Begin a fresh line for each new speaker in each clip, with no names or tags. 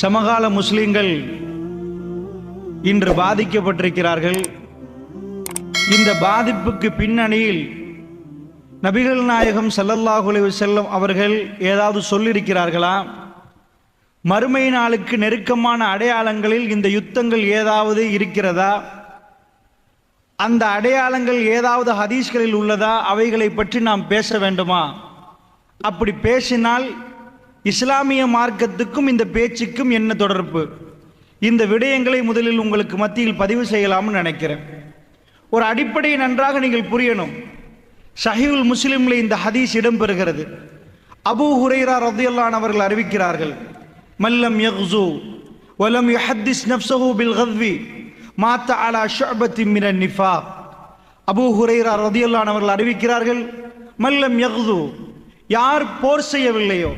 சமகால முஸ்லிம்கள் இன்று பாதிக்கப்பட்டிருக்கிறார்கள். இந்த பாதிப்புக்கு பின்னணியில் நபிகள் நாயகம் சல்லல்லாஹுலே செல்லும் அவர்கள் ஏதாவது சொல்லியிருக்கிறார்களா? மறுமை நாளுக்கு நெருக்கமான அடையாளங்களில் இந்த யுத்தங்கள் ஏதாவது இருக்கிறதா? அந்த அடையாளங்கள் ஏதாவது ஹதீஸ்களில் உள்ளதா? அவைகளை பற்றி நாம் பேச வேண்டுமா? அப்படி பேசினால் இஸ்லாமிய மார்க்கத்துக்கும் இந்த பேச்சுக்கும் என்ன தொடர்பு? இந்த விடயங்களை முதலில் உங்களுக்கு மத்தியில் பதிவு செய்யலாம்னு நினைக்கிறேன். ஒரு அடிப்படையை நன்றாக நீங்கள் புரியணும். ஷஹீல் முஸ்லீமில் இந்த ஹதீஸ் இடம்பெறுகிறது. அபூ ஹுரைரா ரத்தியல்லான் அவர்கள் அறிவிக்கிறார்கள். மல்லம் யஹ்சு வலம் யஹத்திஸ் நஃப்ஸஹு பில் கத்வி மாத்த அலா ஷுஅபத்தி மின நிஃபா அபூ ஹுரைரா ரதியல்லான் அவர்கள் அறிவிக்கிறார்கள். மல்லம் யக்து யார் போர் செய்யவில்லையோ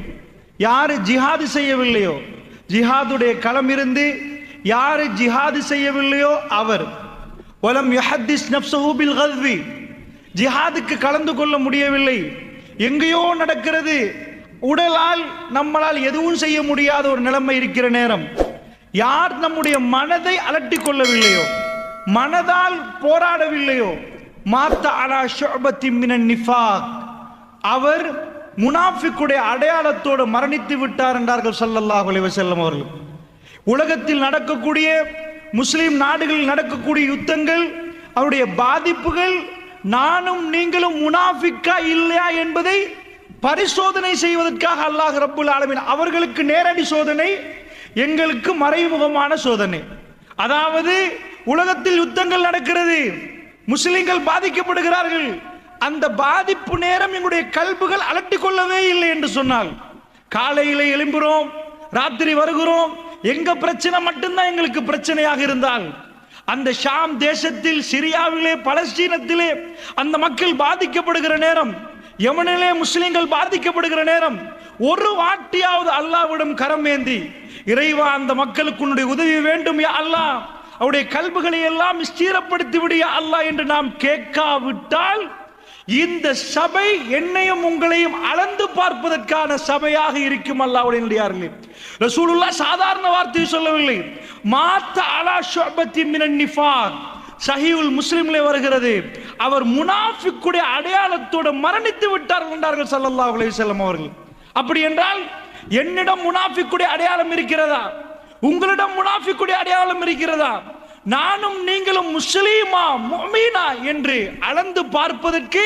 யார் ஜிஹாது செய்யவில்லையோ ஜிஹாதுடைய களம் இருந்து யார் ஜிஹாது செய்யவில்லையோ அவர். ஒலம் யுஹத்திஸ் நஃப்ஸஹு பில் ஜிஹாதுக்கு கலந்து கொள்ள முடியவில்லை. எங்கேயோ நடக்கிறது. உடலால் நம்மளால் எதுவும் செய்ய முடியாத ஒரு நிலைமை இருக்கிற நேரம். யார் நம்முடைய மனதை அலட்டிக் கொள்ளவில்லையோ மனதால் போராடவில்லையோ மாத்த அலா ஷோபத்தி மினன் நிஃபாக். அவர் முனாஃபிக்குடைய அடையாளத்தோடு மரணித்து விட்டார் என்றார்கள் சல்லல்லாஹ் அலைஹி அவர்கள். உலகத்தில் நடக்கக்கூடிய முஸ்லீம் நாடுகளில் நடக்கக்கூடிய யுத்தங்கள் அவருடைய பாதிப்புகள் நானும் நீங்களும் முனாஃபிக்கா இல்லையா என்பதை பரிசோதனை செய்வதற்காக அல்லாஹ் ரப்புல் ஆலமின் அவர்களுக்கு நேரடி சோதனை எங்களுக்கு மறைமுகமான சோதனை. அதாவது உலகத்தில் யுத்தங்கள் நடக்கிறது முஸ்லிம்கள் பாதிக்கப்படுகிறார்கள் அந்த பாதிப்பு நேரம் எங்களுடைய கல்புகள் அலட்டிக் கொள்ளவே இல்லை என்று சொன்னால் காலையில எழும்புறோம் ராத்திரி வருகிறோம் எங்க பிரச்சனை மட்டும்தான் எங்களுக்கு பிரச்சனையாக இருந்தால் அந்த ஷாம் தேசத்தில் சிரியாவிலே பலஸ்தீனத்திலே அந்த மக்கள் பாதிக்கப்படுகிற நேரம் யமனிலே முஸ்லிம்கள் பாதிக்கப்படுகிற நேரம் ஒரு வாட்டியாவது அல்லாவிடம் கரம் ஏந்தி இறைவா அந்த மக்களுக்கு உன்னுடைய உதவி வேண்டும் யா அல்லாஹ். அவருடைய கல்புகளை எல்லாம் ஸ்தீரப்படுத்தி விடிய அல்லாஹ் என்று நாம் கேட்காவிட்டால் இந்த சபை என்னையும் உங்களையும் அளந்து பார்ப்பதற்கான சபையாக இருக்கும் அல்லாவுடைய நடிகார்களே. சாதாரண வார்த்தை சொல்லவில்லை. மாத்த அலா ஷோபத்தி மினன் நிஃபாக். சஹீவுல் முஸ்லிம்ல வருகிறது. அவர் முனாஃபிக்குடைய அடையாளத்தோடு மரணித்து விட்டார்கள் என்றார்கள் ஸல்லல்லாஹு அலைஹி வஸல்லம் அவர்கள். அப்படி என்றால் என்னிடம் முனாஃபிக்குடைய அடையாளம் இருக்கிறதா? உங்களிடம் முனாஃபிக்குடைய அடையாளம் இருக்கிறதா? நானும் நீங்களும் முஸ்லீமா முமீனா என்று அளந்து பார்ப்பதற்கு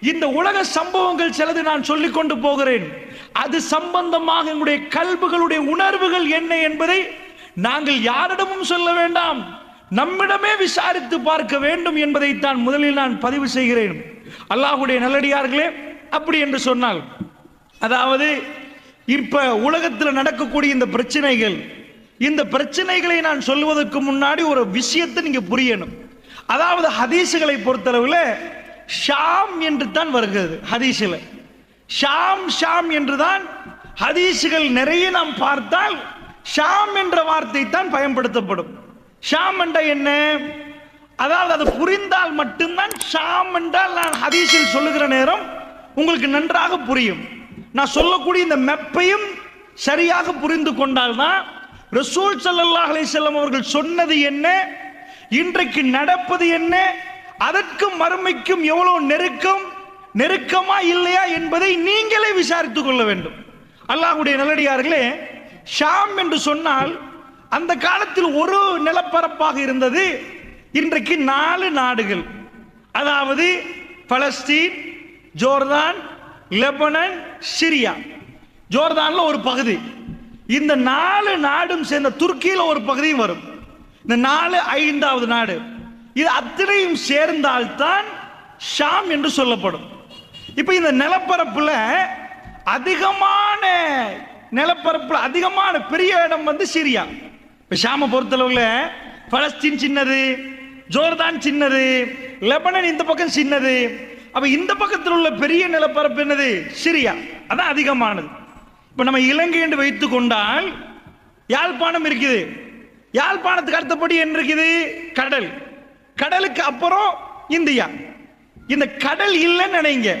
இந்த உலக சம்பவங்கள் சிலது நான் சொல்லிக் கொண்டு போகிறேன். அது சம்பந்தமாக எங்களுடைய கல்புகளுடைய உணர்வுகள் என்ன என்பதை நாங்கள் யாரிடமும் சொல்ல வேண்டாம். நம்மிடமே விசாரித்து பார்க்க வேண்டும் என்பதைத்தான் முதலில் நான் பதிவு செய்கிறேன். அல்லாஹ்வுடைய நல்லடியார்களே அப்படி என்று சொன்னால் அதாவது இப்ப உலகத்தில் நடக்கக்கூடிய இந்த பிரச்சனைகள் இந்த பிரச்சனைகளை நான் சொல்வதற்கு முன்னாடி ஒரு விஷயத்தை நீங்க புரியணும். அதாவது ஹதீஸுகளை பொறுத்தளவில் ஷாம் என்று தான் வருகிறது ஹதீஸில் ஷாம் ஷாம் என்று தான் ஹதீஸுகள் நிறைய நாம் பார்த்தால் ஷாம் என்ற வார்த்தை தான் பயன்படுத்தப்படும். ஷாம் என்ற என்ன? அதாவது அது புரிந்தால் மட்டும்தான் ஷாம் என்றால் நான் ஹதீஸில் சொல்லுகிற நேரம் உங்களுக்கு நன்றாக புரியும். நான் சொல்லக்கூடிய இந்த மெப்பையும் சரியாக புரிந்து கொண்டால்தான் ரசூல் சல்லாஹ் அலிசல்லம் அவர்கள் சொன்னது என்ன? இன்றைக்கு நடப்பது என்ன? அதற்கும் மறுமைக்கும் எவ்வளவு நெருக்கம்? நெருக்கமா இல்லையா என்பதை நீங்களே விசாரித்துக் கொள்ள வேண்டும். அல்லாஹ்வுடைய நல்லடியார்களே ஷாம் என்று சொன்னால் அந்த காலத்தில் ஒரு நிலப்பரப்பாக இருந்தது. இன்றைக்கு நாலு நாடுகள். அதாவது பலஸ்தீன் ஜோர்தான் லெபனன் சிரியா. ஜோர்தான்ல ஒரு பகுதி. இந்த நாலு நாடும் சேர்ந்த துருக்கியில் ஒரு பகுதியும் வரும். இந்த நாலு ஐந்தாவது நாடு. இது அத்தனையும் சேர்ந்தால்தான் ஷாம் என்று சொல்லப்படும். இப்போ இந்த நிலப்பரப்பில் அதிகமான நிலப்பரப்பில் அதிகமான பெரிய இடம் வந்து சிரியா. இப்போ ஷாமை பொறுத்தளவில் பலஸ்தீன் சின்னது ஜோர்தான் சின்னது லெபனன் இந்த பக்கம் சின்னது. அப்போ இந்த பக்கத்தில் உள்ள பெரிய நிலப்பரப்பு என்னது? சிரியா. அதான் அதிகமானது. இப்ப நம்ம இலங்கை என்று வைத்துக் கொண்டால் யாழ்ப்பாணம் இருக்குது. யாழ்ப்பாணத்துக்கு அடுத்தபடி என்ன இருக்குது? கடல். கடலுக்கு அப்புறம் இந்தியா. இந்த கடல் இல்லைன்னு நினைங்க.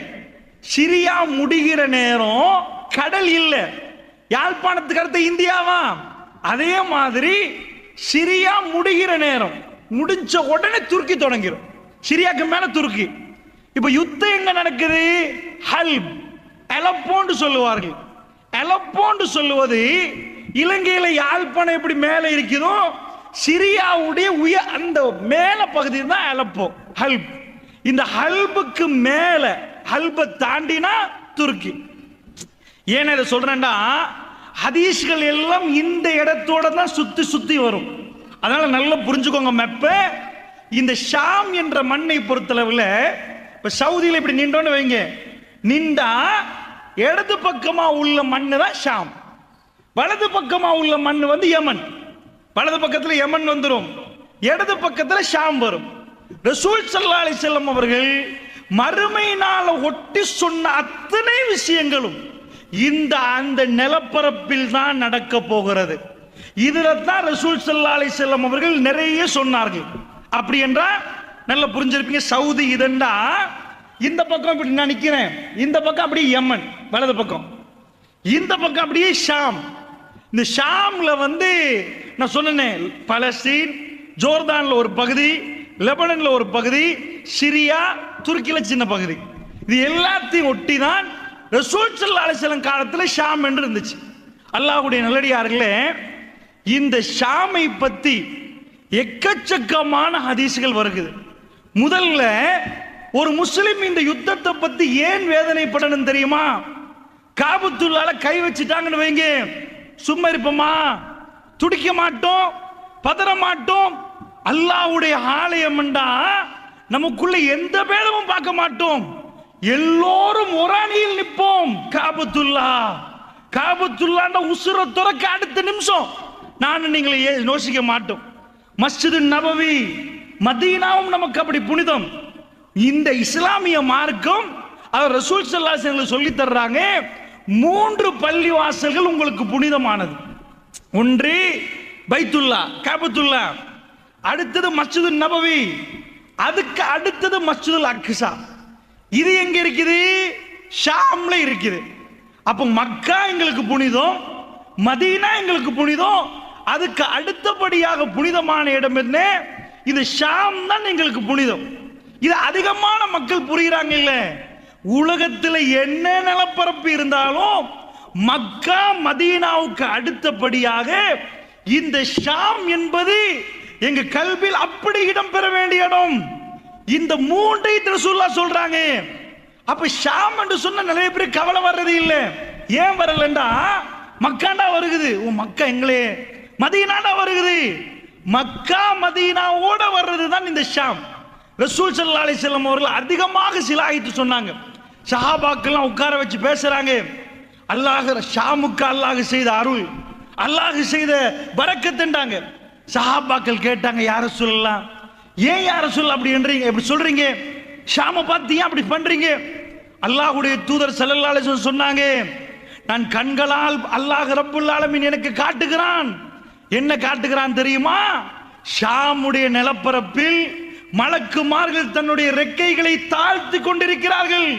சிரியா முடிகிற நேரம் கடல் இல்லை. யாழ்ப்பாணத்துக்கு அடுத்த இந்தியாவா? அதே மாதிரி சிரியா முடிகிற நேரம். முடிஞ்ச உடனே துருக்கி தொடங்கிடும் சிரியாக்கு மேல துருக்கி. இப்ப யுத்தம் எங்க நடக்குது? ஹல்ப். எலப்போன்னு சொல்லுவார்கள். அலப்போன்று சொல்லுவது இலங்கையில யாழ்ப்பாணம் எப்படி மேல இருக்குதோ சிரியாவுடைய உயர் அந்த மேல பகுதி தான் அலப்போ ஹல்ப். இந்த ஹல்புக்கு மேல ஹல்பை தாண்டினா துருக்கி. ஏன் இதை சொல்றேன்னா ஹதீஸ்கள் எல்லாம் இந்த இடத்தோட தான் சுத்தி சுத்தி வரும். அதனால நல்லா புரிஞ்சுக்கோங்க மெப்ப. இந்த ஷாம் என்ற மண்ணை பொறுத்தளவில் இப்ப சவுதியில் இப்படி நின்றோன்னு வைங்க. நின்றா இடது பக்கமா உள்ள மண்ணு தான் ஷாம். வலது பக்கமா உள்ள மண் வந்து யமன். வலது பக்கத்துல யமன் வந்துடும் இடது பக்கத்துல ஷாம் வரும். ரசூல் சல்லா அலி செல்லம் அவர்கள் மறுமையினால் ஒட்டி சொன்ன அத்தனை விஷயங்களும் இந்த அந்த நிலப்பரப்பில் தான் நடக்க போகிறது. இதுல தான் ரசூல் சல்லா அலி செல்லம் அவர்கள் நிறைய சொன்னார்கள். அப்படி என்றா நல்லா புரிஞ்சிருப்பீங்க சவுதி இதண்டா? இந்த பக்கம் இப்படி நான் நிற்கிறேன் இந்த பக்கம் அப்படியே யமன் வலது பக்கம். இந்த பக்கம் அப்படியே ஷாம். இந்த ஷாம்ல வந்து நான் சொன்னேன் பலஸ்தீன் ஜோர்தான்ல ஒரு பகுதி லெபனன்ல ஒரு பகுதி சிரியா துருக்கியில சின்ன பகுதி. இது எல்லாத்தையும் ஒட்டி தான் ரசூல் ஸல்லல்லாஹு காலத்தில் ஷாம் என்று இருந்துச்சு. அல்லாஹ்வுடைய நல்லடியார்களே இந்த ஷாமை பற்றி எக்கச்சக்கமான ஹதீசுகள் வருகுது. முதல்ல ஒரு முஸ்லிம் இந்த யுத்தத்தை பத்தி ஏன் வேதனைப்படணும் தெரியுமா? காபத்துள்ளால கை வச்சுட்டாங்கன்னு வைங்க. சும்மா இருப்போமா? துடிக்க மாட்டோம் பதற மாட்டோம். அல்லாஹ்வுடைய ஆலயம்ண்டா நமக்குள்ள எந்த பேதமும் பார்க்க மாட்டோம். எல்லோரும் ஒரு அணியில் நிற்போம். காபத்துல்லா. காபத்துல்லாண்ட உசுர துறக்க அடுத்த நிமிஷம் நான் நீங்களை ஏ- யோசிக்க மாட்டோம். மஸ்ஜிது நபவி மதீனாவும் நமக்கு அப்படி புனிதம். இந்த இஸ்லாமிய மார்க்கம் அவர் ரசூல் ஸல்லல்லாஹு சொல்லி தர்றாங்க மூன்று பள்ளி வாசல்கள் உங்களுக்கு புனிதமானது. ஒன்று பைத்துல்லா காபத்துல்லா. அடுத்தது மசூது நபவி. அதுக்கு அடுத்தது மசூது அக்ஸா. இது எங்க இருக்குது? ஷாம்ல இருக்குது. அப்போ மக்கா எங்களுக்கு புனிதம் மதீனா எங்களுக்கு புனிதம் அதுக்கு அடுத்தபடியாக புனிதமான இடம் என்ன? இது ஷாம் தான் எங்களுக்கு புனிதம். இது அதிகமான மக்கள் புரியுறாங்க இல்ல உலகத்துல என்ன நிலப்பரப்பு இருந்தாலும் மக்கா மதீனாவுக்கு அடுத்தபடியாக இந்த ஷாம் என்பது எங்க கல்வியில் அப்படி இடம் பெற வேண்டிய இடம். இந்த மூன்றை ரசூல்லா சொல்றாங்க. அப்ப ஷாம் என்று சொன்ன நிறைய பேர் கவலை வர்றது இல்ல. ஏன் வரலண்டா மக்காண்டா வருகுது. ஓ மக்கா எங்களே. மதீனாடா வருகுது. மக்கா மதீனாவோட வர்றது தான் இந்த ஷாம். ரசூல் சல்லா அலி செல்லம் அவர்கள் அதிகமாக சிலாகித்து சொன்னாங்க. சஹாபாக்கெல்லாம் உட்கார வச்சு பேசுறாங்க. அல்லாஹ் ஷாமுக்கு அல்லாஹ் செய்த அருள் அல்லாஹ் செய்த பறக்கத்துண்டாங்க சஹாபாக்கள் கேட்டாங்க யார சொல்லலாம் ஏன் யார சொல்ல அப்படி என்றீங்க? இப்படி சொல்றீங்க. ஷாம பார்த்து ஏன் அப்படி பண்றீங்க? அல்லாஹ்வுடைய தூதர் செல்லல்லாலே அலைஹி சொன்னாங்க நான் கண்களால் அல்லாஹ் ரப்புல் ஆலமீன் எனக்கு காட்டுகிறான். என்ன காட்டுகிறான் தெரியுமா? ஷாமுடைய நிலப்பரப்பில் மலக்குமார்கள் தன்னுடைய ரெக்கைகளை தாழ்த்தி கொண்டிருக்கிறார்கள்.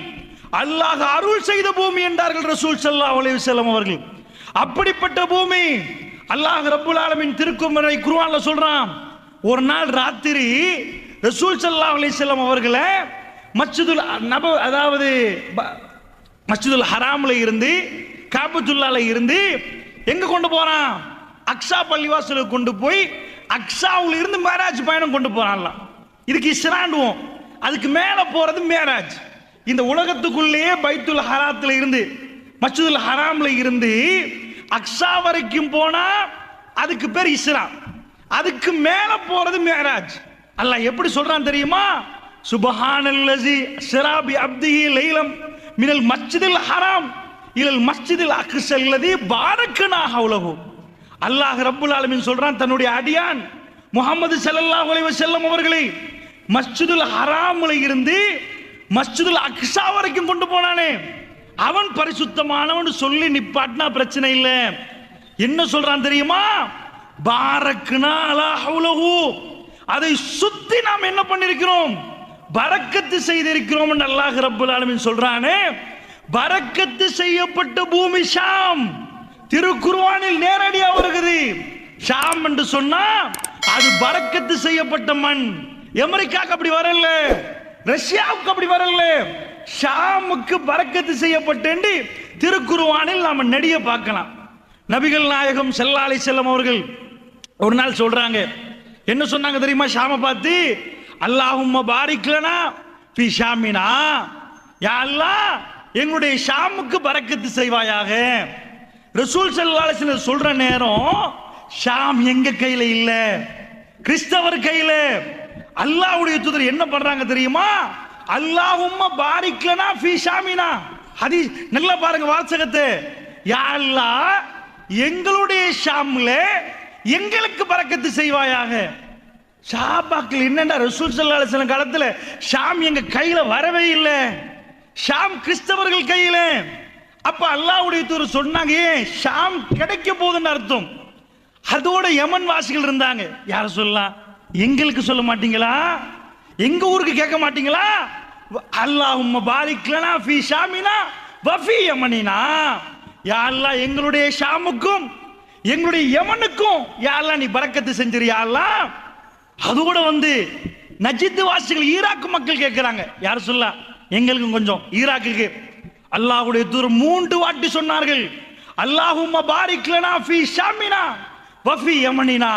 அல்லாஹ் அருள் செய்த பூமி என்றார்கள் ரசூல் சல்லா அலைவு செல்லம் அவர்கள். அப்படிப்பட்ட பூமி அல்லாஹ் ரபுல் ஆலமின் திருக்குமரை குருவான்ல சொல்றான். ஒரு நாள் ராத்திரி ரசூல் சல்லா அலைஹி அவர்களை மஸ்ஜிதுல் நப அதாவது ப- ஹராமில் இருந்து காபத்துல்லால இருந்து எங்க கொண்டு போறான்? அக்ஷா பள்ளிவாசலுக்கு கொண்டு போய் அக்ஷாவில் இருந்து மேராஜ் பயணம் கொண்டு போறான்லாம். இதுக்கு இஸ்ராண்டுவோம். அதுக்கு மேல போறது மேராஜ். இந்த உலகத்துக்குள்ளேயே பைத்துல் ஹராத்துல இருந்து மஸ்ஜிதுல் ஹராம்ல இருந்து அக்ஸா வரைக்கும் போனா அதுக்கு பேர் இஸ்ரா அதுக்கு மேல போறது மேராஜ். அல்லாஹ் எப்படி சொல்றான் தெரியுமா? சுபஹானல்லசி சிராபி அப்திஹி லைலம் மினல் மஸ்ஜிதில் ஹராம் இலல் மஸ்ஜிதில் அக்ஸல்லதி பாரக்கனாக ஹவுலஹு அல்லாஹ் ரப்புல் ஆலமின் சொல்றான் தன்னுடைய அடியான் முகமது ஸல்லல்லாஹு அலைஹி வஸல்லம் அவர்களை மஸ்ஜிதுல் ஹராமில் இருந்து மஸ்ஜிதுல் அக்ஷா வரைக்கும் கொண்டு போனானே. அவன் பரிசுத்தமானவன் சொல்லி நிப்பாட்டினா பிரச்சனை இல்லை. என்ன சொல்றான் தெரியுமா? பாரக்குனா அலா அதை சுத்தி நாம் என்ன பண்ணிருக்கிறோம்? பறக்கத்து செய்திருக்கிறோம் அல்லாஹ் ரப்புல் ஆலமின் சொல்றானே. பறக்கத்து செய்யப்பட்ட பூமி ஷாம். திருக்குருவானில் நேரடியாக வருகிறது. ஷாம் என்று சொன்னா அது பறக்கத்து செய்யப்பட்ட மண். அமெரிக்காவுக்கு அப்படி வரல. ரஷ்யாவுக்கு அப்படி வரல. ஷாமுக்கு பறக்கத்து செய்யப்பட்டு திருக்குருவானில் நாம நடிக பார்க்கலாம். நபிகள் நாயகம் செல்லாலை செல்லம் அவர்கள் ஒரு நாள் சொல்றாங்க. என்ன சொன்னாங்க தெரியுமா ஷாம பார்த்து? அல்லாஹும் பாரிக்கலனா பி ஷாமினா. யா அல்லா எங்களுடைய ஷாமுக்கு பறக்கத்து செய்வாயாக. ரசூல் செல்லாலை அலைஹி சொல்ற நேரம் ஷாம் எங்க கையில இல்ல? கிறிஸ்தவர் கையில. அல்லாஹ்வுடைய தூதர் என்ன பண்றாங்க தெரியுமா? அல்லாஹும்ம பாரிக்லனா ஃபி ஷாமினா. ஹதீஸ் நல்லா பாருங்க வாசகத்தை. யா அல்லாஹ் எங்களுடைய ஷாம்ல எங்களுக்கு பறக்கத்து செய்வாயாக. ஷாபாக்கள் என்னடா ரசூல் சல்லா சில காலத்தில் காலத்துல ஷாம் எங்க கையில வரவே இல்லை. ஷாம் கிறிஸ்தவர்கள் கையில. அப்ப அல்லாவுடைய தூர் சொன்னாங்க ஏன் ஷாம் கிடைக்க போகுதுன்னு அர்த்தம். அதோட யமன் வாசிகள் இருந்தாங்க. யார சொல்லலாம்? எங்களுக்கு சொல்ல மாட்டீங்களா? எங்க ஊருக்கு கேட்க மாட்டீங்களா? அல்லாஹும் பாரிக்லனா ஃபி ஷாமினா வஃபி யமனினா. யா அல்லா எங்களுடைய ஷாமுக்கும் எங்களுடைய யமனுக்கும் யா நீ பறக்கத்து செஞ்சிரு யா அது அதோட வந்து நஜித்து வாசிகள் ஈராக் மக்கள் கேட்கிறாங்க. யார் சொல்ல எங்களுக்கும் கொஞ்சம் ஈராக்குக்கு அல்லாஹுடைய தூர் மூன்று வாட்டி சொன்னார்கள். அல்லாஹும் பாரிக்லனா ஃபி ஷாமினா வஃபி யமனினா.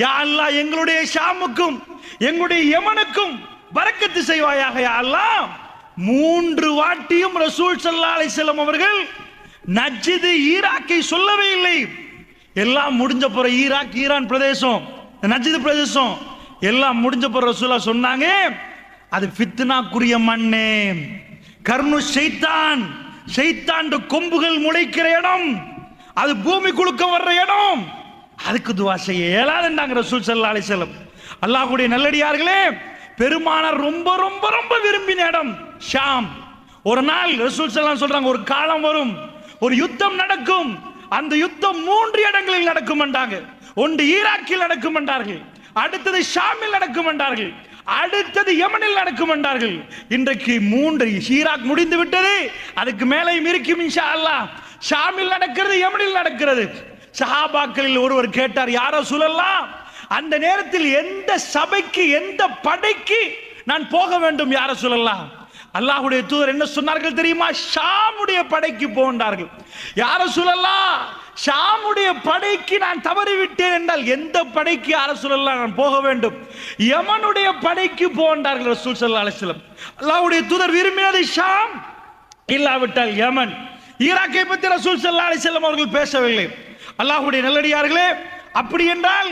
யா அல்லா எங்களுடைய ஷாமுக்கும் எங்களுடைய யமனுக்கும் வரக்கத்து செய்வாயாக யா அல்லா மூன்று வாட்டியும் ரசூல் சல்லா அலைஹி அவர்கள் நஜ்ஜிது ஈராக்கை சொல்லவே இல்லை. எல்லாம் முடிஞ்ச பிற ஈராக் ஈரான் பிரதேசம் நஜ்ஜிது பிரதேசம் எல்லாம் முடிஞ்ச பிற ரசூலா சொன்னாங்க அது ஃபித்னாக்குரிய மண்ணே. கர்ணு ஷைத்தான் ஷைத்தான் கொம்புகள் முளைக்கிற இடம் அது பூமி குலுக்க வர்ற இடம். அதுக்கு துவா செய்ய இயலாதுண்டாங்க ரசூல் ஸல்லல்லாஹு அலி செல்லம் அல்லாஹுடைய நல்லடியார்களே பெருமானார் ரொம்ப ரொம்ப ரொம்ப விரும்பின இடம் ஷாம். ஒரு நாள் ரசூல் ஸல்லல்லாஹு சொல்றாங்க ஒரு காலம் வரும் ஒரு யுத்தம் நடக்கும் அந்த யுத்தம் மூன்று இடங்களில் நடக்கும் என்றாங்க ஒன்று ஈராக்கில் நடக்கும் என்றார்கள் அடுத்தது ஷாமில் நடக்கும் என்றார்கள் அடுத்தது யமனில் நடக்கும் என்றார்கள் இன்றைக்கு மூன்று ஈராக் முடிந்து விட்டது அதுக்கு மேலேயும் இருக்கும் இன்ஷா அல்லாஹ். ஷாமில் நடக்கிறது யமனில் நடக்கிறது. சஹாபாக்களில் ஒருவர் கேட்டார் யாரோ சொல்லலாம் அந்த நேரத்தில் எந்த சபைக்கு எந்த படைக்கு நான் போக வேண்டும் யார சொல்லலாம் அல்லாஹுடைய தூதர் என்ன சொன்னார்கள் தெரியுமா? ஷாமுடைய படைக்கு போன்றார்கள் யார சொல்லலாம் ஷாமுடைய படைக்கு நான் தவறிவிட்டேன் என்றால் எந்த படைக்கு யார சொல்லலாம் நான் போக வேண்டும்? யமனுடைய படைக்கு போன்றார்கள் ரசூல் சல்லா அலிஸ்லம் அல்லாஹுடைய தூதர் விரும்பினது ஷாம். இல்லாவிட்டால் யமன். ஈராக்கை பற்றி ரசூல் சல்லா அலிஸ்லம் அவர்கள் பேசவில்லை. அல்லாஹ்வுடைய நல்லடியார்களே அப்படி என்றால்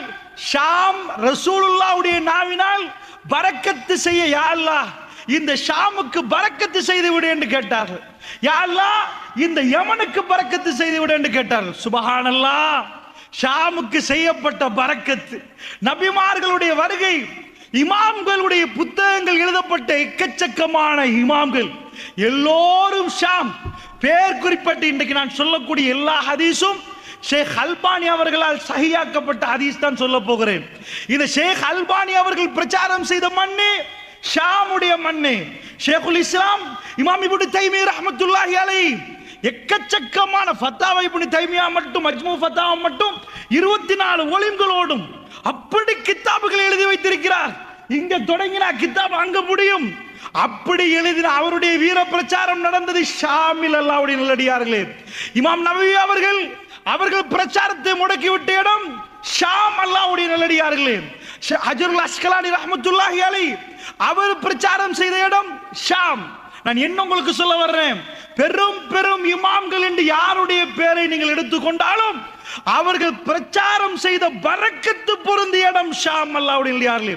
ஷாம் ரசூலுல்லாஹ்வுடைய நாவினால் பறக்கத்து செய்ய யா அல்லாஹ் இந்த ஷாமுக்கு பறக்கத்து செய்து விடு என்று கேட்டார்கள். யா அல்லாஹ் இந்த யமனுக்கு பறக்கத்து செய்து விடு என்று கேட்டார்கள். சுபஹானல்லா ஷாமுக்கு செய்யப்பட்ட பறக்கத்து. நபிமார்களுடைய வருகை இமாம்களுடைய புத்தகங்கள் எழுதப்பட்ட எக்கச்சக்கமான இமாம்கள். எல்லோரும் ஷாம். பேர் குறிப்பிட்டு இன்றைக்கு நான் சொல்லக்கூடிய எல்லா ஹதீஸும் ஷேக் அல்பானி அவர்களால் சகியாக்கப்பட்ட ஹதீஸ் தான் சொல்ல போகிறேன். இந்த ஷேக் அல்பானி அவர்கள் பிரச்சாரம் செய்த மண்ணு ஷாமுடைய மண்ணு. ஷேகுல் இஸ்லாம் இமாம் இப்னு தைமி ரஹ்மத்துல்லாஹி அலை எக்கச்சக்கமான ஃபத்தாவை இப்னு தைமியா மட்டும் மஜ்மு ஃபத்தாவா மட்டும் இருபத்தி நாலு ஒளிம்களோடும் அப்படி கித்தாபுகள் எழுதி வைத்திருக்கிறார். இங்க தொடங்கினா கித்தாப் அங்க முடியும். அப்படி எழுதின அவருடைய வீர பிரச்சாரம் நடந்தது ஷாமில் அல்லாவுடைய நல்லடியார்களே இமாம் நபி அவர்கள் அவர்கள் பிரச்சாரத்தை முடக்கிவிட்ட இடம் ஷாம் அல்லாவுடைய நல்லடியார்களே ஷ- ஹஜருல் அஸ்கலானி ரஹமத்துல்லாஹி அலி. அவர் பிரச்சாரம் செய்த இடம் ஷாம். நான் என்ன உங்களுக்கு சொல்ல வர்றேன்? பெரும் பெரும் இமாம்கள் என்று யாருடைய பேரை நீங்கள் எடுத்துக்கொண்டாலும் அவர்கள் பிரச்சாரம் செய்த பரக்கத்து பொருந்திய இடம் ஷாம் அல்லாவுடைய நல்லடியார்களே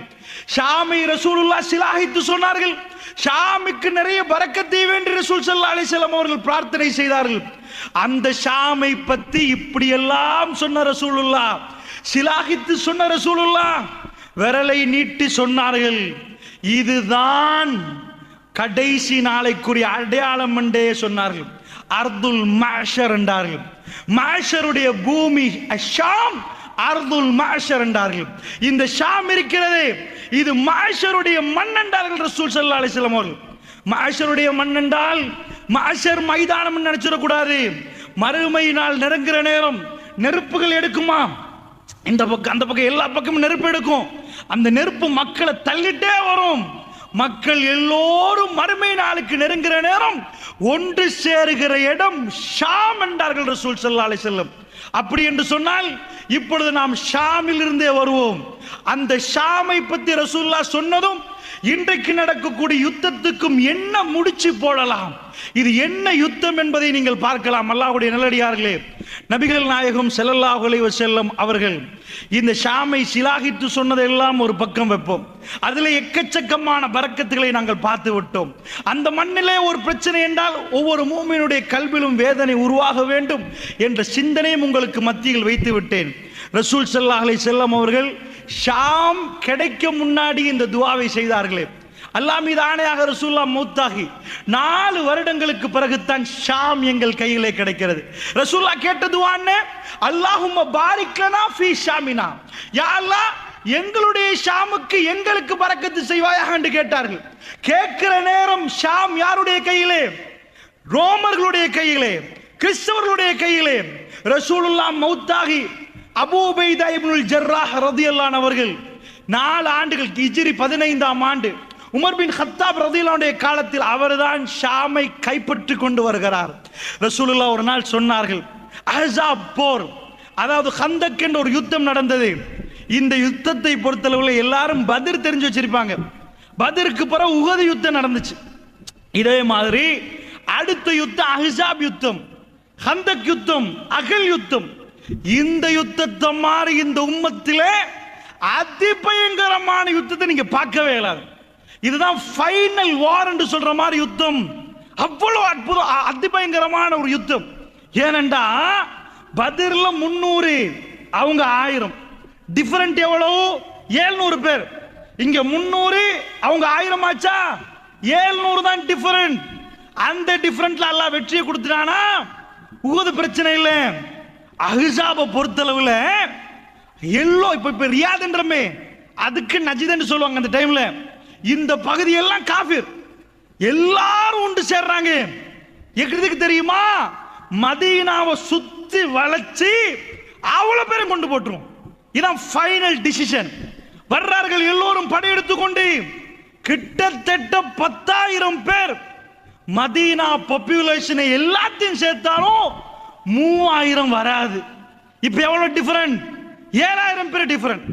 ஷாமை ரசூலுல்லா சிலாகித்து சொன்னார்கள் ஷாமுக்கு நிறைய பரக்கத்தை வேண்டி ரசூல் ஸல்லல்லாஹு அவர்கள் பிரார்த்தனை செய்தார்கள். அந்த ஷாமை பத்தி இப்படி எல்லாம் சொன்ன ரசூலுல்லா சிலாகித்து சொன்ன ரசூலுல்லா விரலை நீட்டி சொன்னார்கள். இதுதான் கடைசி நாளைக்குரிய அடையாளம் என்றே சொன்னார்கள். அர்துல் மாஷர் என்றார்கள். மாஷருடைய பூமி அஷாம் அர்துல் மாஷர் என்றார்கள். இந்த ஷாம் இருக்கிறது. இது மாஷருடைய மண் என்றார்கள் ரசூல் சல்லா அலைஹி அவர்கள். மாஷருடைய மண் என்றால் மாஷர் மைதானம் நினைச்சிடக்கூடாது. மறுமை நாள் நெருங்குற நேரம் நெருப்புகள் எடுக்குமா? இந்த பக்கம் அந்த பக்கம் எல்லா பக்கமும் நெருப்பு எடுக்கும். அந்த நெருப்பு மக்களை தள்ளிட்டே வரும். மக்கள் எல்லோரும் மறுமை நாளுக்கு நெருங்குற நேரம் ஒன்று சேருகிற இடம் ஷாம் என்றார்கள் ரசூல் சல்லா அலி செல்லம் அப்படி என்று சொன்னால் இப்பொழுது நாம் ஷாமில் இருந்தே வருவோம். அந்த ஷாமை பத்தி ரசூல்லா சொன்னதும் இன்றைக்கு நடக்கக்கூடிய யுத்தத்துக்கும் என்ன முடிச்சு போடலாம்? இது என்ன யுத்தம் என்பதை நீங்கள் பார்க்கலாம். அல்லாஹுடைய நல்லடியார்களே நபிகள் நாயகம் செல்லல்லாஹுலை செல்லும் அவர்கள் இந்த ஷாமை சிலாகித்து சொன்னதெல்லாம் ஒரு பக்கம் வைப்போம். அதில் எக்கச்சக்கமான பறக்கத்துகளை நாங்கள் பார்த்து விட்டோம். அந்த மண்ணிலே ஒரு பிரச்சனை என்றால் ஒவ்வொரு மூமியினுடைய கல்விலும் வேதனை உருவாக வேண்டும் என்ற சிந்தனையும் உங்களுக்கு மத்தியில் வைத்து விட்டேன். ரசூல் செல்லாஹலை செல்லம் அவர்கள் ஷாம் கிடைக்க முன்னாடி இந்த துவாவை செய்தார்களே. அல்லாஹ் மீது ஆணையாக ரசூல்லா மூத்தாகி நாலு வருடங்களுக்கு பிறகுத்தான் ஷாம் எங்கள் கையிலே கிடைக்கிறது. ரசூல்லா கேட்டதுவான்னு அல்லாஹும் பாரிக்கனா ஃபி ஷாமினா. யா அல்லாஹ் எங்களுடைய ஷாமுக்கு எங்களுக்கு பறக்கத்து செய்வாயாக என்று கேட்டார்கள். கேட்கிற நேரம் ஷாம் யாருடைய கையிலே? ரோமர்களுடைய கையிலே கிறிஸ்தவர்களுடைய கையிலே. ரசூலுல்லா மௌத்தாகி அபூபைதா இப்னுல் ஜர்ராஹ் ரதியல்லான் அவர்கள் நாலு ஆண்டுகள் ஹிஜ்ரி பதினைந்தாம் ஆண்டு உமர் பின் ஹத்தாப் ரதியல்லானுடைய காலத்தில் அவர்தான் ஷாமை கைப்பற்றி கொண்டு வருகிறார். ரசூலுல்லா ஒரு நாள் சொன்னார்கள் அஹசாப் போர் அதாவது ஹந்தக் என்ற ஒரு யுத்தம் நடந்தது. இந்த யுத்தத்தை பொறுத்தளவில் எல்லாரும் பதிர் தெரிஞ்சு வச்சிருப்பாங்க. பதிருக்கு பிறகு உகது யுத்தம் நடந்துச்சு. இதே மாதிரி அடுத்த யுத்தம் அஹிசாப் யுத்தம் ஹந்தக் யுத்தம் அகல் யுத்தம் இந்த யுத்தத்தை மாதிரி இந்த உம்மத்திலே அதிபயங்கரமான யுத்தத்தை நீங்க பார்க்கவே இல்லாது இதுதான் ஃபைனல் வார் என்று சொல்ற மாதிரி யுத்தம். அவ்வளவு அற்புதம் அதிபயங்கரமான ஒரு யுத்தம். ஏனென்றா பதிரில் முன்னூறு அவங்க ஆயிரம். டிஃபரண்ட் எவ்வளவு? ஏழ்நூறு பேர். இங்க முன்னூறு அவங்க ஆயிரம் ஆச்சா? ஏழ்நூறு தான் டிஃபரண்ட் அந்த டிஃபரண்ட்ல எல்லாம் வெற்றியை கொடுத்துட்டானா? உகது பிரச்சனை இல்லை. அஹிசாபை பொறுத்தளவில் எல்லோ இப்போ இப்போ ரியாதுன்றமே. அதுக்கு நஜிதன்னு சொல்லுவாங்க அந்த டைமில் இந்த பகுதியெல்லாம் காஃபிர். எல்லாரும் உண்டு சேர்றாங்க. எக்கிறதுக்கு தெரியுமா? மதீனாவை சுத்தி வளைச்சு அவ்வளோ பேரும் கொண்டு போட்டுரும். இதான் ஃபைனல் டிசிஷன் வர்றார்கள் எல்லோரும் படையெடுத்து கொண்டு கிட்டத்தட்ட பத்தாயிரம் பேர் மதீனா பாப்புலேஷனை எல்லாத்தையும் சேர்த்தாலும் மூவாயிரம் வராது. இப்ப எவ்வளவு டிஃபரண்ட் ஏழாயிரம் பேர் டிஃபரண்ட்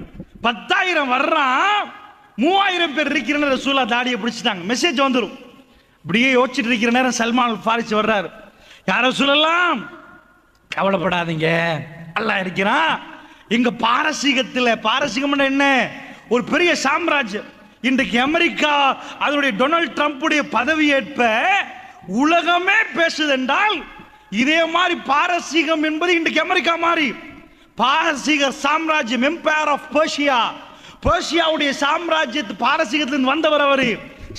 பத்தாயிரம் வர்றான் மூவாயிரம் பேர் இருக்கிற ரசூலா தாடியை பிடிச்சிட்டாங்க. மெசேஜ் வந்துடும் இப்படியே யோசிச்சுட்டு இருக்கிற நேரம் சல்மான் ஃபாரிஸ் வர்றாரு. யார சொல்லலாம் கவலைப்படாதீங்க. நல்லா இருக்கிறான். இங்க பாரசீகத்தில் பாரசீகம் என்ன? ஒரு பெரிய சாம்ராஜ்யம். இன்றைக்கு அமெரிக்கா அதனுடைய டொனால்ட் ட்ரம்ப்புடைய பதவியேற்ப உலகமே பேசுது என்றால் இதே மாதிரி பாரசீகம் என்பது இன்றைக்கு அமெரிக்கா மாதிரி பாரசீக சாம்ராஜ்யம் எம்பையர் ஆஃப் பர்ஷியா பர்ஷியாவுடைய சாம்ராஜ்யத்து பாரசீகத்திலிருந்து வந்தவர் அவர்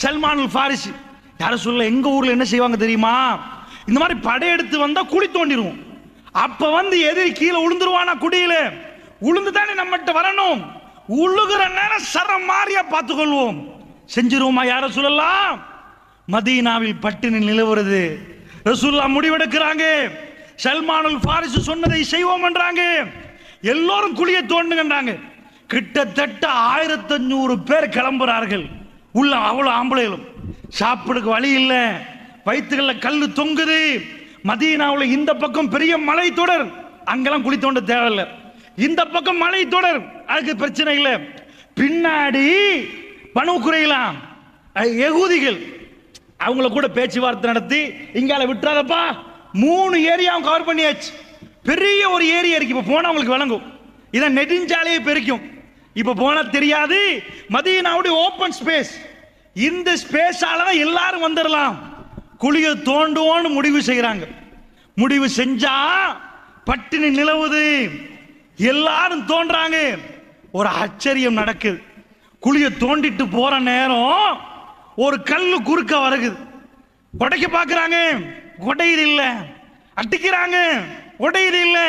சல்மான் ஃபாரிசி. யாரும் சொல்ல எங்க ஊர்ல என்ன செய்வாங்க தெரியுமா? இந்த மாதிரி படையெடுத்து வந்தா குழி தோண்டிடுவோம் அப்ப வந்து எதிரி கீழே உளுந்துருவானா குடியில? உளுந்து தானே நம்மகிட்ட வரணும். உழுகிற நேரம் சரம் மாறியா பார்த்துக்கொள்வோம். செஞ்சிருவோமா யார சொல்லலாம்? மதீனாவில் பட்டினி நிலவுறது. ரசூல்லா முடிவெடுக்கிறாங்க. சல்மானுல் ஃபாரிஸ் சொன்னதை செய்வோம் என்றாங்க. எல்லோரும் குழிய தோண்டுங்கன்றாங்க. கிட்டத்தட்ட ஆயிரத்தி அஞ்சூறு பேர் கிளம்புறார்கள். உள்ள அவ்வளோ ஆம்பளைகளும். சாப்பிடுக்கு வழி இல்லை. வயிற்றுகளில் கல் தொங்குது. மதீனாவுல இந்த பக்கம் பெரிய மலை தொடர். அங்கெல்லாம் குழி தோண்ட தேவையில்லை. இந்த பக்கம் மலை தொடர். அதுக்கு பிரச்சனை இல்லை. பின்னாடி பணு குறையலாம் எகுதிகள் அவங்கள கூட பேச்சுவார்த்தை நடத்தி இங்கால விட்டுறாதப்பா. மூணு ஏரியாவும் கவர் பண்ணியாச்சு. பெரிய ஒரு ஏரியா இருக்கு. இப்போ போனால் உங்களுக்கு விளங்கும். இதான் நெடுஞ்சாலையை பெருக்கும். இப்போ போனால் தெரியாது. மதியனாவுடைய ஓப்பன் ஸ்பேஸ் இந்த ஸ்பேஸால தான் எல்லாரும் வந்துடலாம் குழிய தோண்டுவோன்னு முடிவு செய்கிறாங்க முடிவு செஞ்சா பட்டினி நிலவுது. எல்லாரும் தோன்றாங்க. ஒரு ஆச்சரியம் நடக்குது. குழியை தோண்டிட்டு போற நேரம் ஒரு கல்லு குறுக்க வருகுது. உடைக்க பார்க்குறாங்க உடையுது இல்லை. அட்டிக்கிறாங்க உடையுது இல்லை.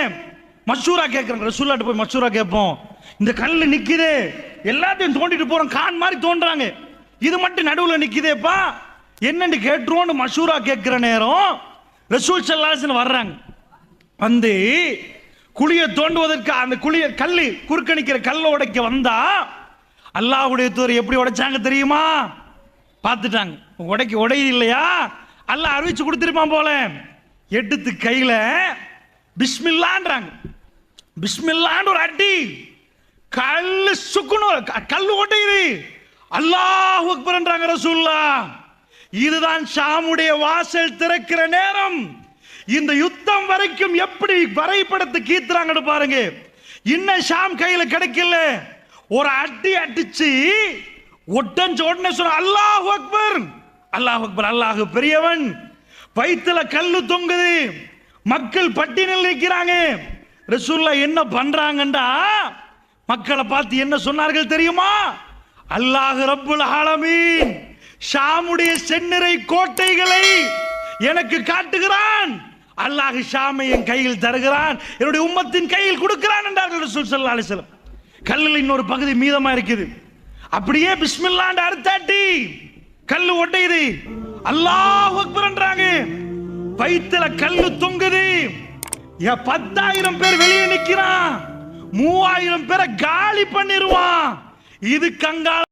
மசூரா கேட்குறாங்க ரசூல்லாட்ட போய் மசூரா கேட்போம் இந்த கல் நிற்குது எல்லாத்தையும் தோண்டிட்டு போகிறோம் கான் மாதிரி தோன்றாங்க இது மட்டும் நடுவில் நிற்குதேப்பா என்னன்னு கேட்டுருவோன்னு மசூரா கேட்குற நேரம் ரசூல் சல்லாசன் வர்றாங்க. வந்து குழியை தோண்டுவதற்கு அந்த குழிய கல் குறுக்கணிக்கிற கல்லை உடைக்க வந்தா அல்லாஹுடைய தூர் எப்படி உடைச்சாங்க தெரியுமா? பார்த்துட்டாங்க. உடைக்க உடையுது இல்லையா? அல்ல அறிவிச்சு கொடுத்துருப்பான் போல. எடுத்து கையில பிஸ்மில்லான்றாங்க. பிஸ்மில்லான்னு ஒரு அடி. கல் சுக்குணும் கல் ஒட்டையுது அல்லாஹ் அக்பர்ன்றாங்க ரசூல்லா இதுதான் ஷாமுடைய வாசல் திறக்கிற நேரம். இந்த யுத்தம் வரைக்கும் எப்படி வரைபடத்தை கீத்துறாங்கன்னு பாருங்க. இன்னும் ஷாம் கையில் கிடைக்கல. ஒரு அடி அடிச்சு ஒட்டஞ்ச உடனே சொன்ன அல்லாஹ் அக்பர். அல்லாஹ் அக்பர் அல்லாஹ் பெரியவன். வயிற்றுல கல்லு தொங்குது. மக்கள் பட்டினில் நிற்கிறாங்க ரசூல்லா என்ன பண்றாங்கண்டா? மக்களை பார்த்து என்ன சொன்னார்கள் தெரியுமா? அல்லாஹ் ரப்புல் ஆலமீன். ஷாமுடைய செந்நிறை கோட்டைகளை எனக்கு காட்டுகிறான். அல்லாஹ் ஷாமை என் கையில் தருகிறான். என்னுடைய உம்மத்தின் கையில் கொடுக்கிறான் என்றார்கள் ரசூல் சல்லா அலைஹி கல்லில் இன்னொரு பகுதி மீதமா இருக்குது. அப்படியே பிஸ்மில்லாண்டு அறுத்தாட்டி. கல்லு ஒட்டையுது. அல்லாஹ் அக்பர்ன்றாங்க. வயிற்றுல கல்லு தொங்குது. பத்தாயிரம் பேர் வெளியே நிக்கிறான். மூவாயிரம் பேரை காலி பண்ணிடுவான் இது கங்காள